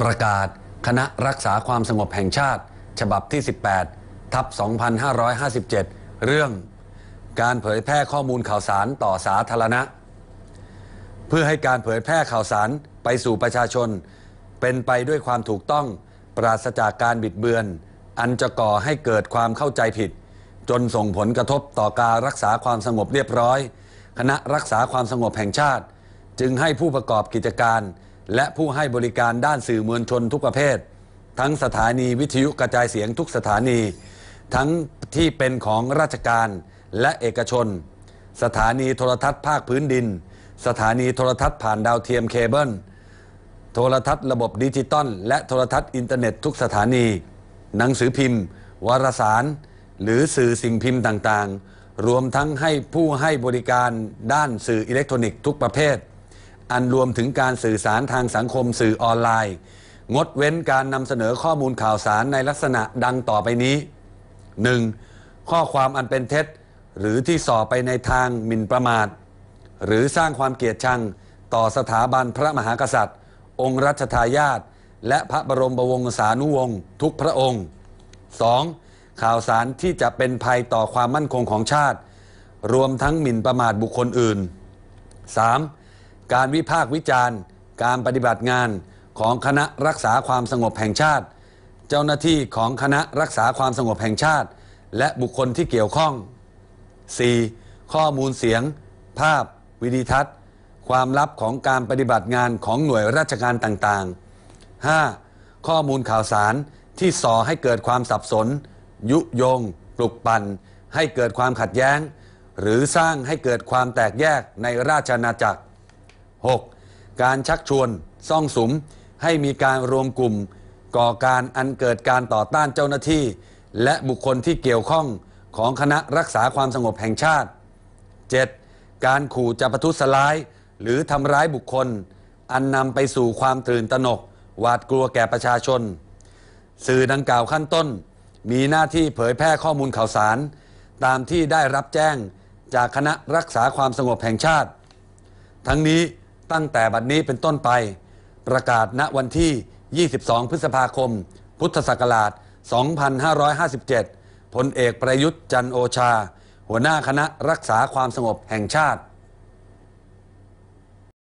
ประกาศ คณะรักษาความสงบแห่งชาติ ฉบับที่ 18 ทับ 2557 เรื่องการเผยแพร่ข้อมูลข่าวสารต่อสาธารณะ เพื่อให้การเผยแพร่ข่าวสารไปสู่ประชาชน เป็นไปด้วยความถูกต้องปราศจากการบิดเบือน อันจะก่อให้เกิดความเข้าใจผิด จนส่งผลกระทบต่อการรักษาความสงบเรียบร้อย คณะรักษาความสงบแห่งชาติ จึงให้ผู้ประกอบกิจการ และผู้ให้บริการด้านสื่อมวลชนทุกประเภท ทั้งสถานีวิทยุกระจายเสียงทุกสถานี ทั้งที่เป็นของราชการและเอกชน สถานีโทรทัศน์ภาคพื้นดิน สถานีโทรทัศน์ผ่านดาวเทียมเคเบิลโทรทัศน์ระบบดิจิตอลและโทรทัศน์อินเทอร์เน็ตทุกสถานี หนังสือพิมพ์ วารสาร หรือสื่อสิ่งพิมพ์ต่างๆ รวมทั้งให้ผู้ให้บริการด้านสื่ออิเล็กทรอนิกส์ทุกประเภท อันรวมถึงการสื่อสารทางสังคมสื่อออนไลน์ งดเว้นการนำเสนอข้อมูลข่าวสารในลักษณะดังต่อไปนี้ 1. ข้อความอันเป็นเท็จ หรือที่ส่อไปในทางหมิ่นประมาท หรือสร้างความเกลียดชัง ต่อสถาบันพระมหากษัตริย์ องค์รัชทายาทและพระบรมวงศานุวงศ์ทุกพระองค์ 2. ข่าวสารที่จะเป็นภัยต่อความมั่นคงของชาติ รวมทั้งหมิ่นประมาทบุคคลอื่น 3. การวิพากษ์วิจารณ์ การปฏิบัติงานของคณะรักษาความสงบแห่งชาติ เจ้าหน้าที่ของคณะรักษาความสงบแห่งชาติ และบุคคลที่เกี่ยวข้อง 4. ข้อมูลเสียง ภาพ วิดีทัศน์ ความลับของการปฏิบัติงานของหน่วยราชการต่างๆ 5. ข้อมูลข่าวสารที่ส่อให้เกิดความสับสน ยุยง ปลุกปั่น ให้เกิดความขัดแย้ง หรือสร้างให้เกิดความแตกแยกในราชอาณาจักร 6. การชักชวนซ่องสุม ให้มีการรวมกลุ่ม ก่อการอันเกิดการต่อต้านเจ้าหน้าที่ และบุคคลที่เกี่ยวข้องของคณะรักษาความสงบแห่งชาติ 7. การขู่จะประทุษร้าย หรือทำร้ายบุคคล อันนำไปสู่ความตื่นตระหนก หวาดกลัวแก่ประชาชน สื่อดังกล่าวขั้นต้น มีหน้าที่เผยแพร่ข้อมูลข่าวสาร ตามที่ได้รับแจ้งจากคณะรักษาความสงบแห่งชาติ ทั้งนี้ ตั้งแต่บัดนี้เป็นต้นไป ประกาศณวันที่ 22 พฤษภาคม พุทธศักราช 2557 พลเอกประยุทธ์จันโอชา หัวหน้าคณะรักษาความสงบแห่งชาติ